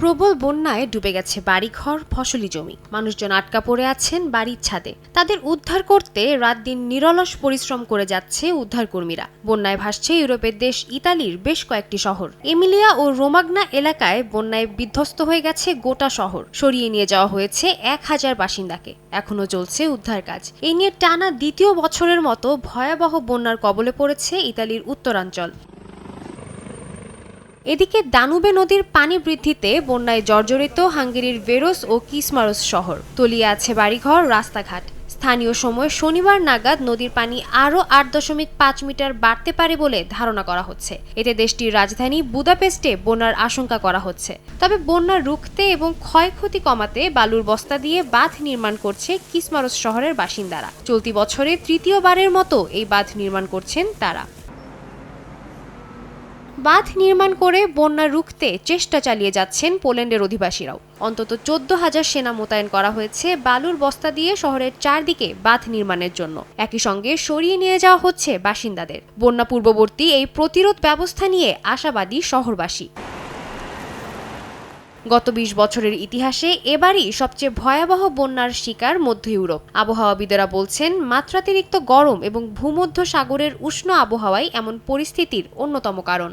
প্রবল বন্যায় ডুবে গেছে বাড়িঘর, ফসলি জমি। মানুষজন আটকা পড়ে আছেন বাড়ির ছাদে। তাদের উদ্ধার করতে রাত দিন নিরলস পরিশ্রম করে যাচ্ছে উদ্ধারকর্মীরা। বন্যায় ভাসছে ইউরোপের দেশ ইতালির বেশ কয়েকটি শহর। এমিলিয়া ও রোমাগনা এলাকায় বন্যায় বিধ্বস্ত হয়ে গেছে গোটা শহর। সরিয়ে নিয়ে যাওয়া হয়েছে এক হাজার বাসিন্দাকে। এখনও চলছে উদ্ধার কাজ। এই নিয়ে টানা দ্বিতীয় বছরের মতো ভয়াবহ বন্যার কবলে পড়েছে ইতালির উত্তরাঞ্চল। এদিকে দানুবে নদীর পানি বৃদ্ধিতে বন্যায় জর্জরিত হাঙ্গেরির ভেরোস ও কিসমারোস শহর। তলিয়ে আছে বাড়িঘর, রাস্তাঘাট। স্থানীয় সময় শনিবার নাগাদ নদীর পানি আরও আট দশমিক পাঁচ মিটার বাড়তে পারে বলে ধারণা করা হচ্ছে। এতে দেশটির রাজধানী বুদাপেস্টে বন্যার আশঙ্কা করা হচ্ছে। তবে বন্যা রুখতে এবং ক্ষয়ক্ষতি কমাতে বালুর বস্তা দিয়ে বাঁধ নির্মাণ করছে কিসমারস শহরের বাসিন্দারা। চলতি বছরে তৃতীয়বারের মতো এই বাঁধ নির্মাণ করছেন তারা। বাঁধ নির্মাণ করে বন্যা রুখতে চেষ্টা চালিয়ে যাচ্ছেন পোল্যান্ডের অধিবাসীরাও। অন্তত চোদ্দ হাজার সেনা মোতায়েন করা হয়েছে বালুর বস্তা দিয়ে শহরের চারদিকে বাঁধ নির্মাণের জন্য। একই সঙ্গে সরিয়ে নিয়ে যাওয়া হচ্ছে বাসিন্দাদের। বন্যা পূর্ববর্তী এই প্রতিরোধ ব্যবস্থা নিয়ে আশাবাদী শহরবাসী। গত বিশ বছরের ইতিহাসে এবারই সবচেয়ে ভয়াবহ বন্যার শিকার মধ্য ইউরোপ। আবহাওয়াবিদেরা বলছেন, মাত্রাতিরিক্ত গরম এবং ভূমধ্য সাগরের উষ্ণ আবহাওয়াই এমন পরিস্থিতির অন্যতম কারণ।